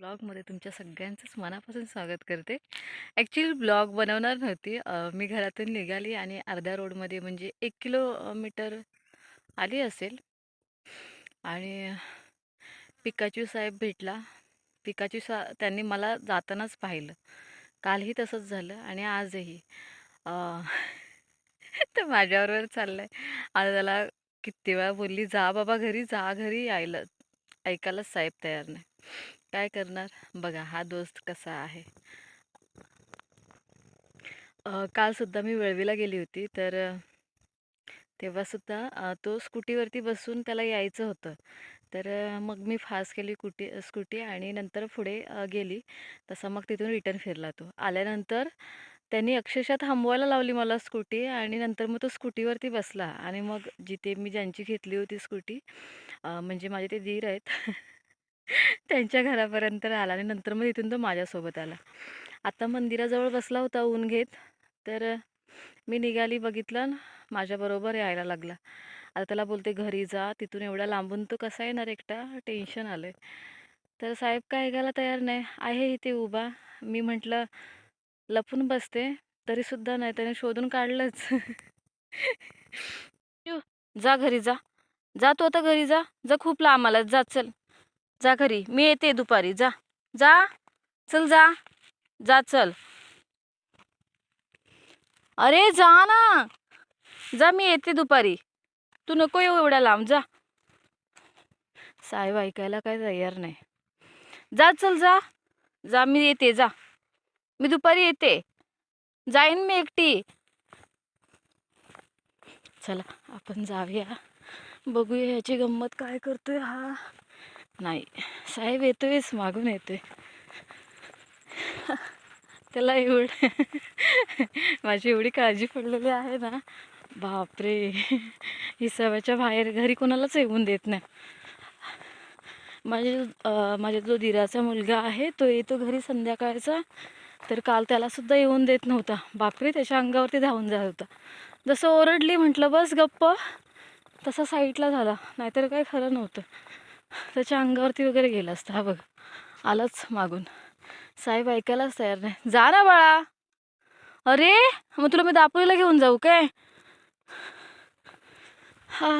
ब्लॉगमध्ये तुमच्या सगळ्यांचंच मनापासून स्वागत करते. ॲक्च्युली ब्लॉग बनवणार नव्हती. मी घरातून निघाली आणि अर्ध्या रोडमध्ये म्हणजे एक किलोमीटर आली असेल. आणि पिकाचू साहेब भेटला. पिकाचू सा त्यांनी मला जातानाच पाहिलं. कालही तसंच झालं आणि आजही. तर माझ्याबरोबर चाललं आहे आज त्याला किती वेळा बोलली जा बाबा घरी जा घरी यायला ऐकायलाच साहेब तयार नाही. काय करणार? बघा हा दोस्त कसा आहे. कालसुद्धा मी वळवीला गेली होती तर तेव्हासुद्धा तो स्कूटीवरती बसून त्याला यायचं होतं. तर मग मी फास्ट केली कुटी स्कूटी आणि नंतर पुढे गेली. तसा मग तिथून रिटर्न फिरला तो. आल्यानंतर त्यांनी अक्षरशः थांबवायला लावली मला स्कूटी आणि नंतर मग तो स्कूटीवरती बसला. आणि मग जिथे मी ज्यांची घेतली होती स्कूटी म्हणजे माझे ते दीर आहेत त्यांच्या घरापर्यंत आला आणि नंतर मग तिथून तो माझ्यासोबत आला. आता मंदिराजवळ बसला होता ऊन घेत तर मी निघाली बघितलं माझ्याबरोबर यायला लागला. आता त्याला बोलते घरी जा तिथून एवढ्या लांबून तो कसा येणार एकटा? टेन्शन आलं आहे तर साहेब काय ऐकायला तयार नाही आहे इथे उभा. मी म्हटलं लपून बसते तरीसुद्धा नाही त्याने शोधून काढलंच. जा घरी जा जा तू आता घरी जा जा खूप लांब आला जा चल. जा घरी. मी येते दुपारी. जा. जा. चल जा. जा चल. अरे जा ना. जा मी येते दुपारी. तू नको येऊ एवढ्या लांब. जा. साहेब ऐकायला काय तयार नाही. जा चल जा. जा मी येते. जा. मी दुपारी येते. जाईन मी एकटी. चला आपण जाऊया. बघूया ह्याची गंमत काय करतोय हा. नाही. साहेब येतोयच मागून येतोय. त्याला एवढ माझी एवढी काळजी पडलेली आहे ना. बापरे. ही बाहेर घरी कोणालाच येऊन देत नाही. माझे माझ्या जो दिराचा मुलगा आहे तो येतो घरी संध्याकाळचा. तर काल त्याला सुद्धा येऊन देत नव्हता. बापरे त्याच्या अंगावरती धावून जात होता. जसं ओरडली म्हटलं बस गप्प. तसा साईडला झाला. नाहीतर काय खरं नव्हतं. त्याच्या अंगावरती वगैरे गेला असता. हा बघ आलाच मागून. साहेब ऐकायलाच तयार नाही. जा ना बाळा. अरे मग तुला मी दापोलीला घेऊन जाऊ काय? हा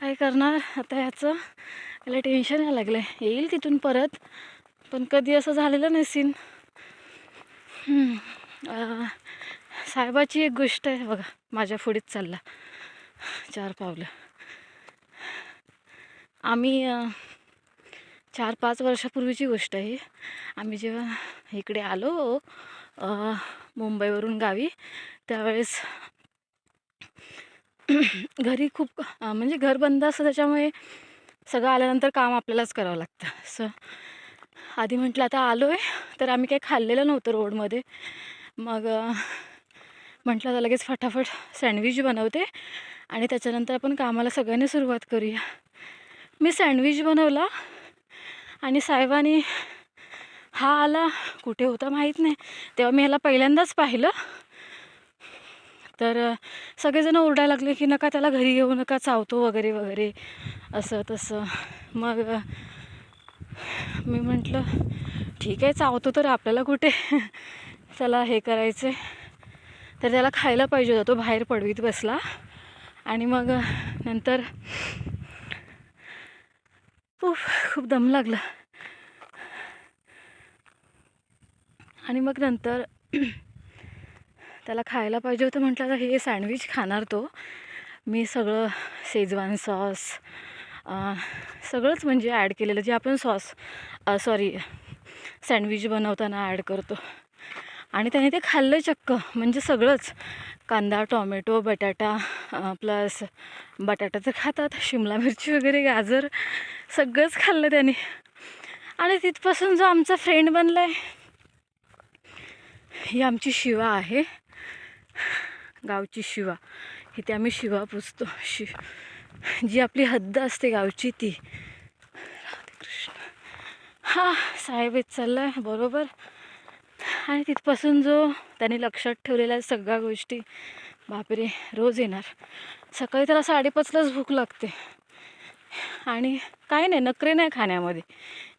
काय करणार आता ह्याचं याला टेन्शन यायला लागलं आहे येईल तिथून परत पण कधी असं झालेलं नाही सीन साहेबाची एक गोष्ट आहे बघा माझ्या पुढेच चालला. चार पावलं. आम्ही चार पाच वर्षापूर्वीची गोष्ट आहे. आम्ही जेव्हा इकडे आलो मुंबईवरून गावी त्यावेळेस घरी खूप म्हणजे घर बंद असतं त्याच्यामुळे सगळं आल्यानंतर काम आपल्यालाच करावं लागतं. असं आधी म्हटलं आता आलो आहे तर आम्ही काही खाल्लेलं नव्हतं रोडमध्ये. मग म्हटलं आता लगेच फटाफट सँडविच बनवते आणि त्याच्यानंतर आपण कामाला सगळ्यांनी सुरुवात करूया. मी सँडविच बनवला आणि साहेबांनी हा आला. कुठे होता माहीत नाही. तेव्हा मी ह्याला पहिल्यांदाच पाहिलं. तर सगळेजणं सगळेजण ओरडायला लागले की नका त्याला घरी घेऊ नका चावतो वगैरे वगैरे. असं तसं. मग मी म्हटलं ठीक आहे चावतो तर आपल्याला कुठे? त्याला हे करायचं आहे तर त्याला खायला पाहिजे होता. तो बाहेर पडवीत बसला. आणि मग नंतर उफ खूप दम लागला. आणि मग नंतर त्याला खायला पाहिजे होतं म्हटलं आता हे सँडविच खाणार तो. मी सगळं शेजवान सॉस सगळंच म्हणजे ॲड केलेलं जे आपण सॉस सॉरी सँडविच बनवताना ॲड करतो. आणि त्याने ते खाल्लं चक्क म्हणजे सगळंच. कांदा टॉमॅटो बटाटा प्लस बटाटा तर खातात शिमला मिरची वगैरे गाजर सगळंच खाल्लं त्याने. आणि तिथपासून जो आमचा फ्रेंड बनला आहे ही आमची शिवा आहे. गावची शिवा. इथे आम्ही शिवा पुजतो. शि जी आपली हद्द असते गावची ती. राधेकृष्ण. हां साहेब येत चाललं आहे बरोबर. आणि तिथपासून जो त्याने लक्षात ठेवलेल्या सगळ्या गोष्टी बापरे रोज येणार. सकाळी त्याला साडेपाचलाच भूक लागते. आणि काय नाही नखरे नाही खाण्यामध्ये.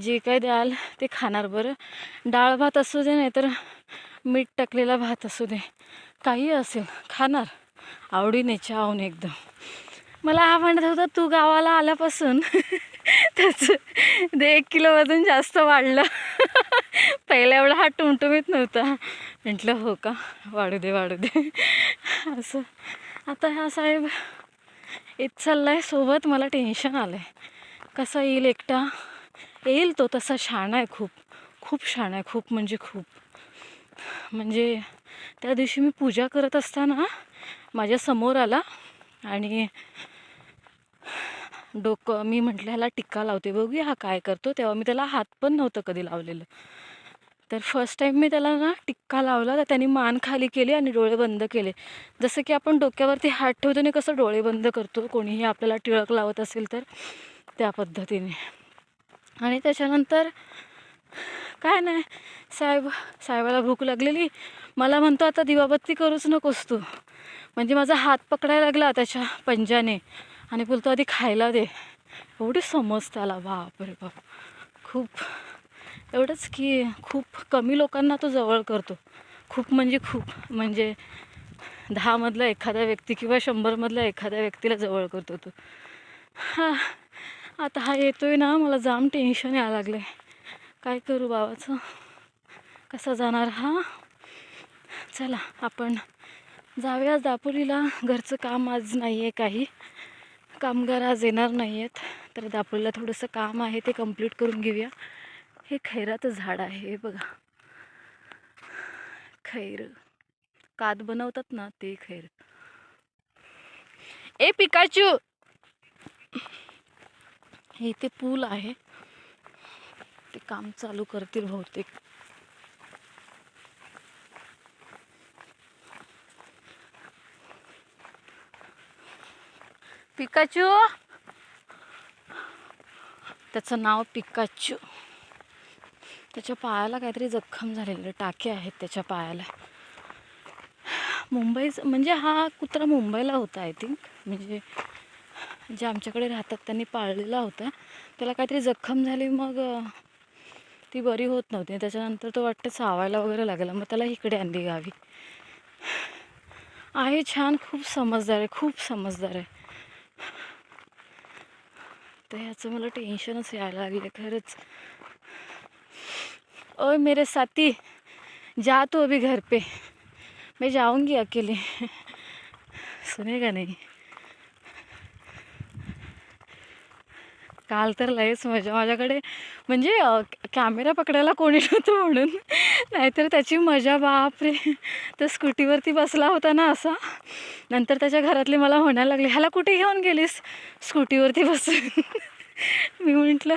जे काय द्याल ते खाणार बरं. डाळ भात असू दे नाही तर मीठ टाकलेला भात असू दे. काही असेल खाणार. आवडीने चावून एकदम. मला हा म्हणत होता तू गावाला आल्यापासून. त्याचं ते एक किलो वजन जास्त वाढलं. पहिला एवढा हा टुमटुमीत नव्हता. म्हटलं हो का? वाढू दे वाढू दे. असं. आता ह्या साहेब येत चाललाय सोबत. मला टेन्शन आलं आहे कसा येईल एकटा? येईल तो तसा छान आहे खूप. खूप शाणा आहे खूप म्हणजे खूप. म्हणजे त्या दिवशी मी पूजा करत असताना माझ्यासमोर आला आणि डोकं मी म्हटलं ह्याला टिक्का लावते बघूया हा काय करतो. तेव्हा मी त्याला हात पण नव्हतं कधी लावलेलं. तर फर्स्ट टाईम मी त्याला ना टिक्का लावला तर त्याने मान खाली केली आणि डोळे बंद केले. जसं की आपण डोक्यावरती हात ठेवतो आणि कसं डोळे बंद करतो कोणीही आपल्याला टिळक लावत असेल तर त्या पद्धतीने. आणि त्याच्यानंतर काय नाही साहेब साहेबाला भूक लागलेली. मला म्हणतो आता दिवाबत्ती करूच नकोस तू. म्हणजे माझा हात पकडायला लागला त्याच्या पंजाने. आणि बोलतो आधी खायला दे. एवढी समज त्याला बाप रे बाप. खूप एवढंच की खूप कमी लोकांना तो जवळ करतो. खूप म्हणजे खूप म्हणजे दहामधला एखादा व्यक्ती किंवा शंभरमधला एखाद्या व्यक्तीला जवळ करतो तो. हा आता हा येतोय ना मला जाम टेन्शन यायला लागलं आहे काय करू बाबाचं? कसा जाणार हा? चला आपण जाऊया दापोलीला. घरचं काम आज नाही आहे काही. कामगार आज येणार नाही आहेत तर दापोलीला थोडंसं काम आहे ते कंप्लीट करून घेऊया. हे खैराचं झाड आहे बघा. खैर. कात बनवतात ना ते खैर. ए पिकाचू! हे इथे पूल आहे. ते काम चालू करतील बहुतेक. पिकाचू? त्याचं नाव पिकाचू. त्याच्या पायाला काहीतरी जखम झालेलं टाके आहेत त्याच्या पायाला. मुंबईच म्हणजे हा कुत्रा मुंबईला होता आय थिंक म्हणजे जे आमच्याकडे राहतात त्यांनी पाळलेला होता. त्याला काहीतरी जखम झाली मग ती बरी होत नव्हती. त्याच्यानंतर तो वाटतं चावायला वगैरे लागला. मग त्याला इकडे आणली गावी. आहे छान खूप समजदार आहे खूप समजदार आहे. तर ह्याचं मला टेन्शनच यायला लागलं खरंच. ओ मेरे साथी जा तू अभी घर पे. मैं जाऊंगी अकेले. सुनेगा नाही? काल तर लयच मजा. माझ्याकडे म्हणजे कॅमेरा पकडायला कोणी नव्हतं म्हणून. नाहीतर त्याची मजा बापरे. तर स्कूटीवरती बसला होता ना असा. नंतर त्याच्या घरातले मला म्हणायला लागले ह्याला कुठे घेऊन गेलीस? स्कूटीवरती बसून. मी म्हटलं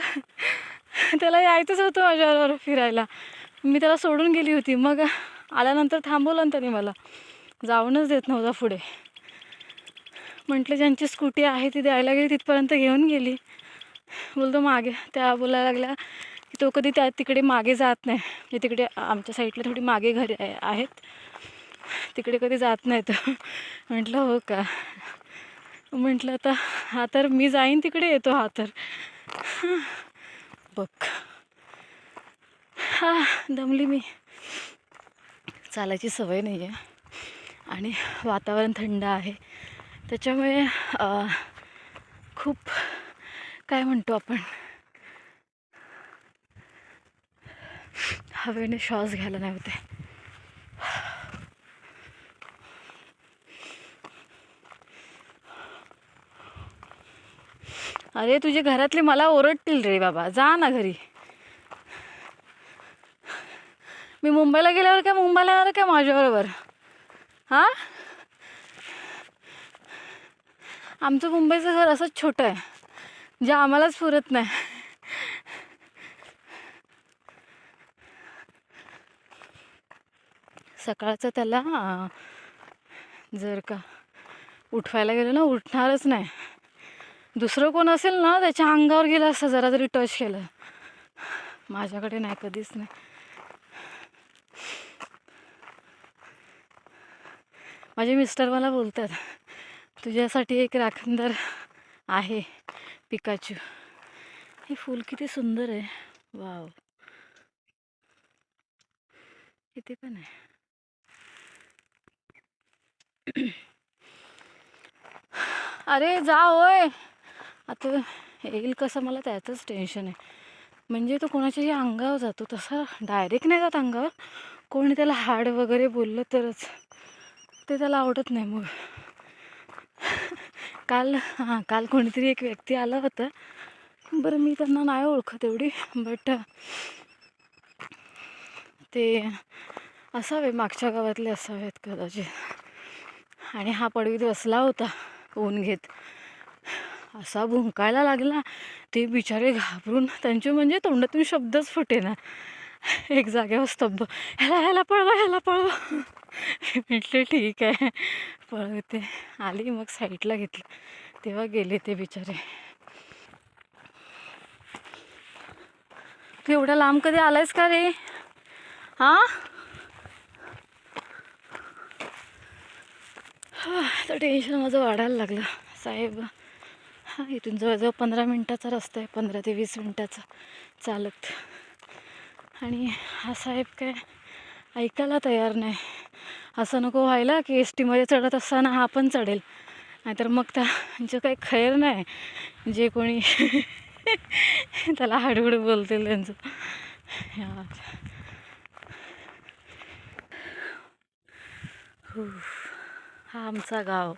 त्याला यायचंच होतं माझ्यावर फिरायला. मी त्याला सोडून गेली होती. मग आल्यानंतर थांबवलं ना त्याने मला. जाऊनच देत नव्हता पुढे. म्हटलं ज्यांची स्कूटी आहे ती द्यायला गेली तिथपर्यंत घेऊन गेली. बोलतो मागे. त्या बोलायला लागल्या तो कधी त्या तिकडे मागे जात नाही. म्हणजे तिकडे आमच्या साईडला थोडी मागे घरे आहे- आहेत. तिकडे कधी जात नाही तो. म्हटलं हो का? म्हटलं आता हा तर मी जाईन तिकडे येतो हा तर. बघ. हा दमली मी. चालायची सवय नाही आहे. आणि वातावरण थंड आहे. त्याच्यामुळे खूप काय म्हणतो आपण? हवेने श्वास घ्यायला नाही होते. अरे तुझे घरातले मला ओरडतील रे बाबा. जा ना घरी. मी मुंबईला गेल्यावर काय मुंबईला येणार काय माझ्याबरोबर? हां? आमचं मुंबईचं घर असंच छोटं आहे. जे आम्हालाच पुरत नाही. सकाळचं त्याला जर का उठवायला गेलं ना उठणारच नाही. दुसरं कोण असेल ना त्याच्या अंगावर गेलं असं जरा जरी टच केलं. माझ्याकडे नाही कधीच नाही. माझे मिस्टर मला बोलतात तुझ्यासाठी एक राखणदार आहे पिकाचू. हे फूल किती सुंदर आहे. वाव. इथे पण आहे. अरे जा होय. आता येईल कसं मला त्याचंच टेन्शन आहे. म्हणजे तो कोणाच्याही अंगावर जातो तसा डायरेक्ट नाही जात अंगावर. कोणी त्याला हाड वगैरे बोललं तरच. ते त्याला आवडत नाही मग. काल हां काल कोणीतरी एक व्यक्ती आला होता. बरं मी त्यांना नाही ओळखत एवढी बट ते असावे मागच्या गावातले असावेत कदाचित. आणि हा पडवीत बसला होता ऊन घेत. असा भुंकायला लागला ते बिचारे घाबरून त्यांचे म्हणजे तोंडातून शब्दच फुटेना. एक जागेवर स्तब्ध ह्याला ह्याला पळवा ह्याला पळवा. म्हटले ठीक आहे. पळवते. आली मग साईडला घेतलं. तेव्हा गेले ते बिचारे. तू एवढ्या लांब कधी आलायस का रे? हां तर टेन्शन माझं वाढायला लागलं. साहेब हा इथून जवळजवळ पंधरा मिनटाचा रस्ता आहे पंधरा ते वीस मिनटाचा. चालत. आणि हा साहेब काय ऐकायला तयार नाही. असं नको व्हायला की एस टीमध्ये चढत असताना हा पण चढेल. नाहीतर मग त्यांचं काही खैर नाही. जे कोणी त्याला हडबड बोलतील त्यांचं. हो हा आमचा गाव.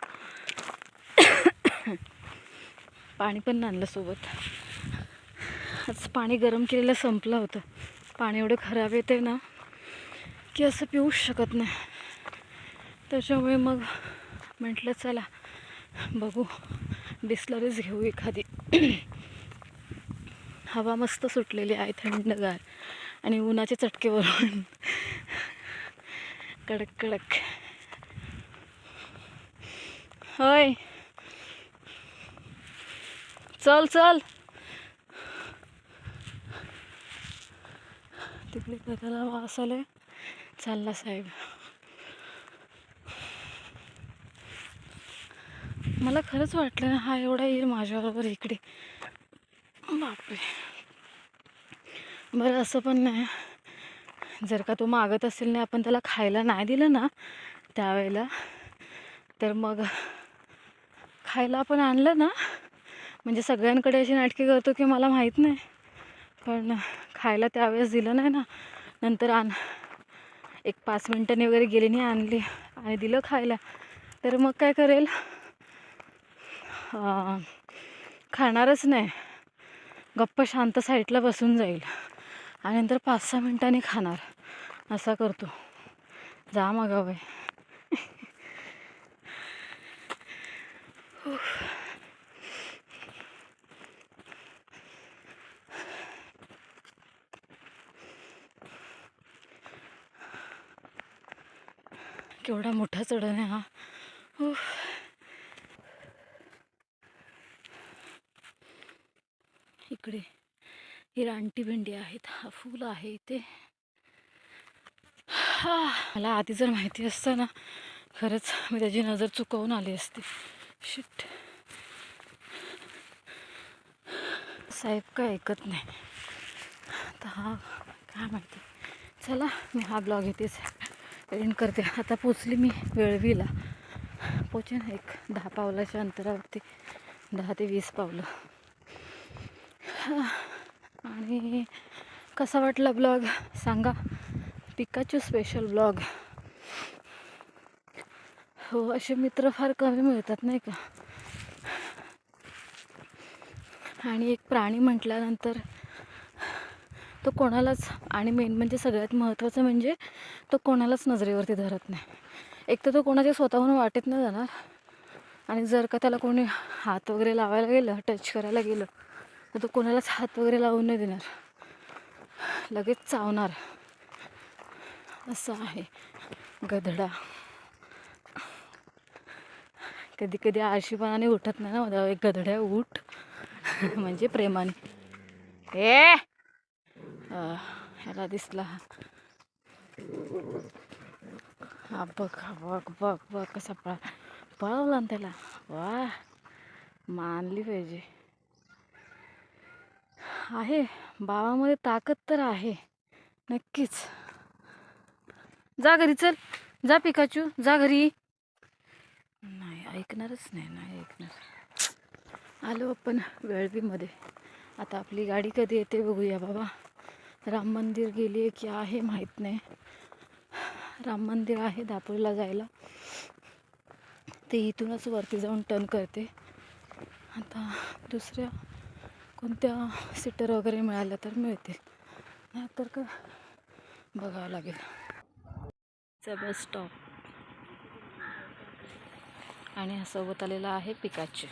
पाणी पण आणलं सोबत. आज पाणी गरम केलेलं संपलं होतं. पाणी एवढं खराब येते ना की असं पिऊच शकत नाही. त्याच्यामुळे मग म्हटलं चला बघू. बिस्लरीच घेऊ एखादी. हवा मस्त सुटलेली आहे थंडगार. आणि उन्हाचे चटके वरून. कडक कडक. होय. चल चल. तिकडे कदाला वास आलाय चालला साहेब. मला खरंच वाटलं ना हा एवढा येईल माझ्याबरोबर इकडे. बापरे. बरं असं पण नाही. जर का तो मागत असेल नाही आपण त्याला खायला नाही दिलं ना त्यावेळेला तर मग खायला पण आणलं ना म्हणजे सगळ्यांकडे अशी नाटके करतो की मला माहीत नाही. पण खायला त्यावेळेस दिलं नाही ना नंतर आण. एक पाच मिनटांनी वगैरे गेली नाही आणली आणि दिलं खायला. तर मग काय करेल? खाणारच नाही. गप्प शांत साईडला बसून जाईल. आणि नंतर पाच सहा मिनटांनी खाणार. असा करतो. जा मग केवढा मोठा चढण आहे हा. उफ. इकडे ही रानटी भेंडी आहेत. हा फुल आहे इथे. हा, मला आधी जर माहिती असतं ना खरंच मी त्याची नजर चुकवून आली असती. शिट साहेब काय ऐकत नाही. आता हा काय माहिती. चला मी हा ब्लॉग येतेच एंड करते. आता पोचली मी वेळवीला. पोचेन एक दहा पावलाच्या अंतरावरती. दहा ते वीस पावलं. आणि कसा वाटला ब्लॉग सांगा. पिकाचू स्पेशल ब्लॉग हो असे मित्र फार कमी मिळतात नाही का? आणि एक प्राणी म्हटल्यानंतर तो कोणालाच आणि मेन म्हणजे सगळ्यात महत्त्वाचं म्हणजे तो कोणालाच नजरेवरती धरत नाही. एक तर तो कोणाच्या स्वतःहून वाटेत न जाणार आणि जर का त्याला कोणी हात वगैरे लावायला गेलं टच करायला गेलं तर तो कोणालाच हात वगैरे लावून नाही देणार. लगेच चावणार. असं आहे गधडा. कधी कधी आळशीपणाने उठत नाही ना माझ्या एक गधड्या उठ. म्हणजे प्रेमाने. ए! ह्याला दिसला. हा. बघ बघ बघ बघ कसा पळा पळवला ना त्याला. वा मानली पाहिजे. आहे भावामध्ये ताकद तर आहे. नक्कीच. जा घरी चल. जा पिकाचू जा घरी. ऐकणारच नाही नाही ऐकणार. आलो आपण वेळवीमध्ये आता आपली गाडी कधी येते बघूया बाबा. राम मंदिर गेली आहे की आहे माहीत नाही. राम मंदिर आहे दापोलीला जायला. ते इथूनच वरती जाऊन टर्न करते. आता दुसऱ्या कोणत्या सीटर वगैरे मिळाल्या तर मिळते नाहीतर का बघावं लागेल. बस स्टॉप आणि सोबत आलेला आहे पिकाचे.